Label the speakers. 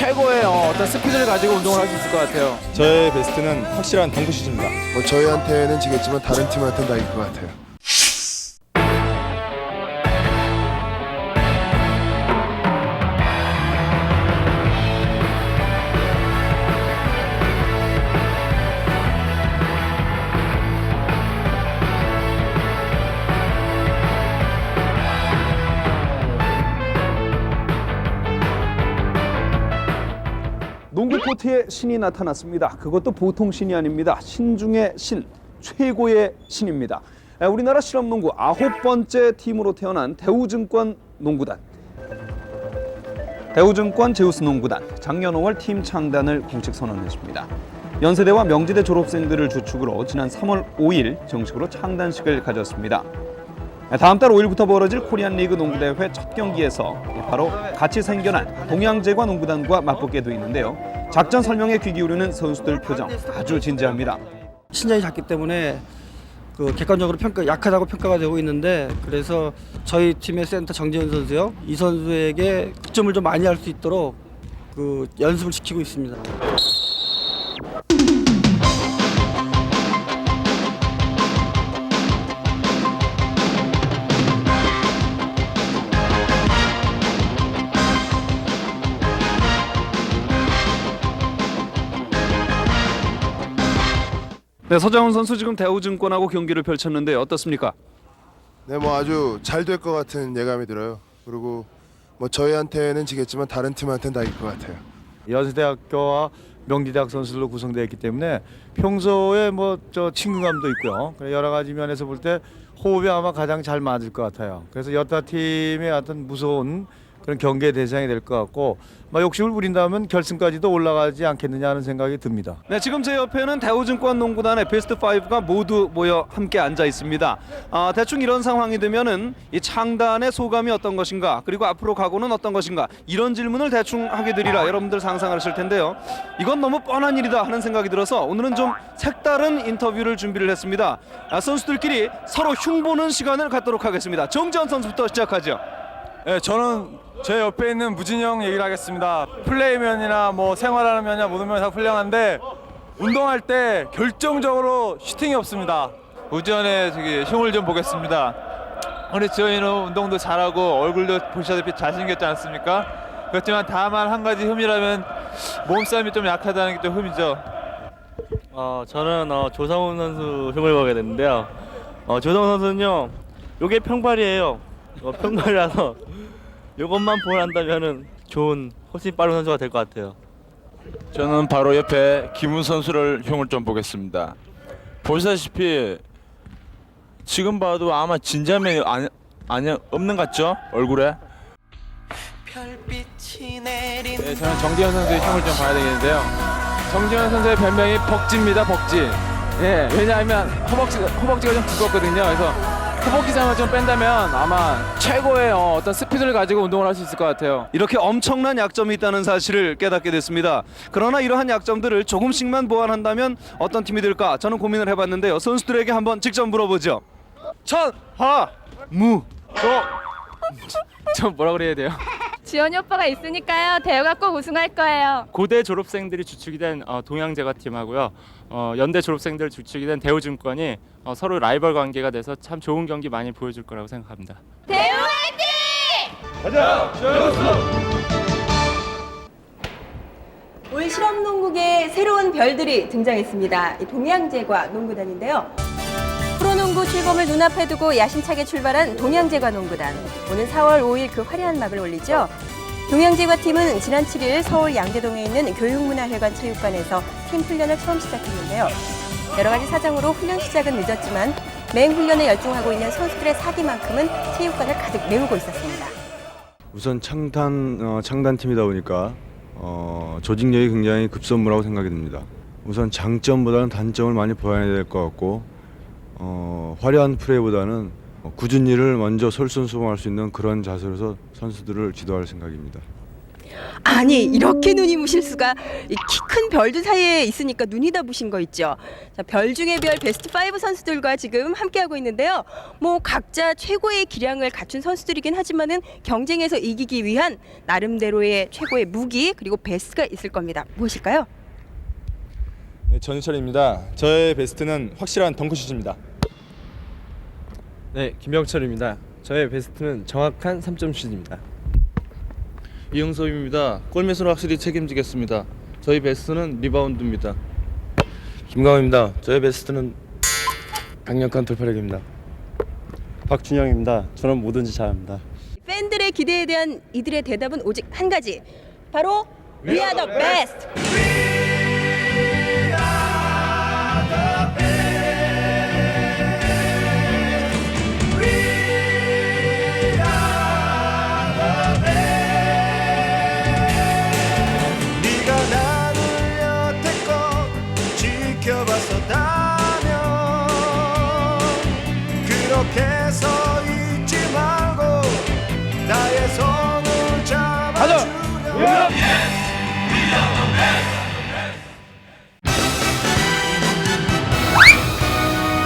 Speaker 1: 최고의 어, 어떤 스피드를 가지고 운동을 할 수 있을 것 같아요.
Speaker 2: 저의 베스트는 확실한 덩크 슛입니다.
Speaker 3: 뭐 저희한테는 지겠지만 다른 팀한테는 다 이길 것 같아요.
Speaker 4: 코트에 신이 나타났습니다. 그것도 보통 신이 아닙니다. 신 중의 신, 최고의 신입니다. 에, 우리나라 실업농구 아홉 번째 팀으로 태어난 대우증권 농구단. 대우증권 제우스 농구단 작년 5월 팀 창단을 공식 선언했습니다. 연세대와 명지대 졸업생들을 주축으로 지난 3월 5일 정식으로 창단식을 가졌습니다. 다음 달 5일부터 벌어질 코리안 리그 농구대회 첫 경기에서 바로 같이 생겨난 동양제과 농구단과 맞붙게 돼 있는데요. 작전 설명에 귀 기울이는 선수들 표정 아주 진지합니다.
Speaker 5: 신장이 작기 때문에 그 객관적으로 평가 약하다고 평가가 되고 있는데 그래서 저희 팀의 센터 정재현 선수요 이 선수에게 득점을 좀 많이 할 수 있도록 그 연습을 시키고 있습니다.
Speaker 4: 네, 서장훈 선수 지금 대우증권하고 경기를 펼쳤는데 어떻습니까?
Speaker 3: 네, 뭐 아주 잘 될 것 같은 예감이 들어요. 그리고 뭐 저희한테는 지겠지만 다른 팀한테는 다 이길 것 같아요.
Speaker 6: 연세대학교와 명지대학 선수들로 구성되어 있기 때문에 평소에 뭐 저 친근감도 있고요. 그래 여러 가지 면에서 볼 때 호흡이 아마 가장 잘 맞을 것 같아요. 그래서 여타 팀의 어떤 무서운 그런 경계 대상이 될 것 같고 막 욕심을 부린다면 결승까지도 올라가지 않겠느냐 하는 생각이 듭니다.
Speaker 4: 네, 지금 제 옆에는 대우증권 농구단의 베스트 5가 모두 모여 함께 앉아 있습니다. 아, 대충 이런 상황이 되면은 이 창단의 소감이 어떤 것인가, 그리고 앞으로 가고는 어떤 것인가 이런 질문을 대충 하게 되리라 여러분들 상상하실 텐데요. 이건 너무 뻔한 일이다 하는 생각이 들어서 오늘은 좀 색다른 인터뷰를 준비를 했습니다. 아, 선수들끼리 서로 흉보는 시간을 갖도록 하겠습니다. 정지현 선수부터 시작하죠.
Speaker 7: 네, 저는 제 옆에 있는 무진영 얘기를 하겠습니다. 플레이면이나 뭐 생활하는 면이나 모든 면이 다 훌륭한데 운동할 때 결정적으로 슈팅이 없습니다.
Speaker 1: 우전에 저기 흉을 좀 보겠습니다. 우리 지현이는 운동도 잘하고 얼굴도 보시다시피 잘생겼지 않습니까? 그렇지만 다만 한 가지 흠이라면 몸싸움이 좀 약하다는 게 좀 흠이죠.
Speaker 8: 어, 저는 어, 조상훈 선수 흉을 보게 됐는데요. 어, 조상훈 선수는요, 요게 평발이에요. 어, 평발이라서 요것만 보완한다면은 좋은 훨씬 빠른 선수가 될 것 같아요.
Speaker 9: 저는 바로 옆에 김훈 선수를 흉을 좀 보겠습니다. 보시다시피 지금 봐도 아마 진지함이 아니, 아니 없는 것 같죠? 얼굴에?
Speaker 1: 네, 저는 정지현 선수의 흉을 좀 봐야 되겠는데요. 정지현 선수의 별명이 벅지입니다, 벅지. 예, 왜냐하면 허벅지, 허벅지가 좀 두껍거든요. 그래서 허벅지상을 좀 뺀다면 아마 최고의 어, 어떤 스피드를 가지고 운동을 할 수 있을 것 같아요.
Speaker 4: 이렇게 엄청난 약점이 있다는 사실을 깨닫게 됐습니다. 그러나 이러한 약점들을 조금씩만 보완한다면 어떤 팀이 될까? 저는 고민을 해봤는데요. 선수들에게 한번 직접 물어보죠.
Speaker 1: 천하 무. 저, 저 뭐라 그래야 돼요?
Speaker 10: 지원이 오빠가 있으니까요. 대우가 꼭 우승할 거예요.
Speaker 8: 고대 졸업생들이 주축이 된 어, 동양제과 팀하고요. 어, 연대 졸업생들 주축이 된 대우증권이 어, 서로 라이벌 관계가 돼서 참 좋은 경기 많이 보여줄 거라고 생각합니다.
Speaker 10: 대우 화이팅!
Speaker 11: 올 실업농구계에 새로운 별들이 등장했습니다. 이 동양제과 농구단인데요. 프로농구 출범을 눈앞에 두고 야심차게 출발한 동양제과 농구단. 오는 4월 5일 그 화려한 막을 올리죠. 동양제과 팀은 지난 7일 서울 양재동에 있는 교육문화회관 체육관에서 팀 훈련을 처음 시작했는데요. 여러 가지 사정으로 훈련 시작은 늦었지만 맹훈련에 열중하고 있는 선수들의 사기만큼은 체육관을 가득 메우고 있었습니다.
Speaker 2: 우선 창단 어, 창단팀이다 보니까 어, 조직력이 굉장히 급선무라고 생각이 듭니다. 우선 장점보다는 단점을 많이 보완해야 될 것 같고 어, 화려한 플레이보다는 어, 굳은 일을 먼저 솔선수범할 수 있는 그런 자세로서 선수들을 지도할 생각입니다.
Speaker 11: 아니 이렇게 눈이 부실 수가 키 큰 별들 사이에 있으니까 눈이 다 부신 거 있죠. 자, 별 중에 별 베스트 5 선수들과 지금 함께 하고 있는데요. 뭐 각자 최고의 기량을 갖춘 선수들이긴 하지만은 경쟁에서 이기기 위한 나름대로의 최고의 무기 그리고 베스트가 있을 겁니다. 무엇일까요?
Speaker 12: 네, 전유철입니다. 저의 베스트는 확실한 덩크슛입니다.
Speaker 13: 네, 김병철입니다. 저의 베스트는 정확한 3점 슛입니다.
Speaker 8: 이영섭입니다. 골밑으로 확실히 책임지겠습니다. 저희 베스트는 리바운드입니다.
Speaker 13: 김강호입니다. 저의 베스트는 강력한 돌파력입니다. 박준영입니다. 저는 뭐든지 잘합니다.
Speaker 11: 팬들의 기대에 대한 이들의 대답은 오직 한 가지. 바로 We are the best.